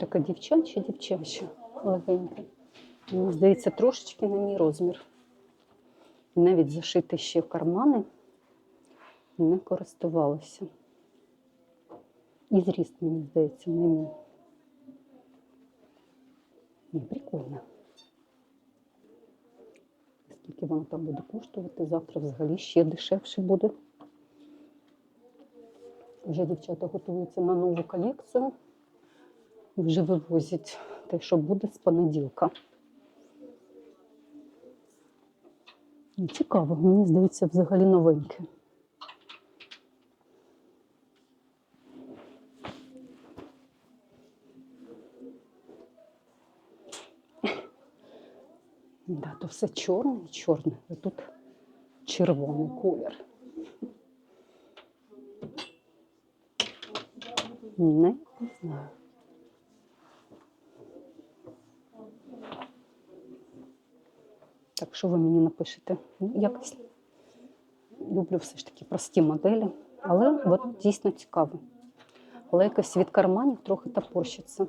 Така дівчача, дівчача, легенька. Мені здається, трошечки на мій розмір. Навіть зашити ще в кармани не користувалася. І зріст, мені здається, не мій. Ні, прикольно. Скільки воно там буде коштувати? Завтра взагалі ще дешевше буде. Вже дівчата готуються на нову колекцію. Вже вивозять те, що буде з понеділка. Цікаво, мені здається, взагалі новеньке. Да, то все чорне і чорне, а тут червоний колір. Не знаю. Так що ви мені напишете? Ну, Якось люблю все ж таки прості моделі, але от дійсно цікаво. Але якось від карманів трохи топорщиться.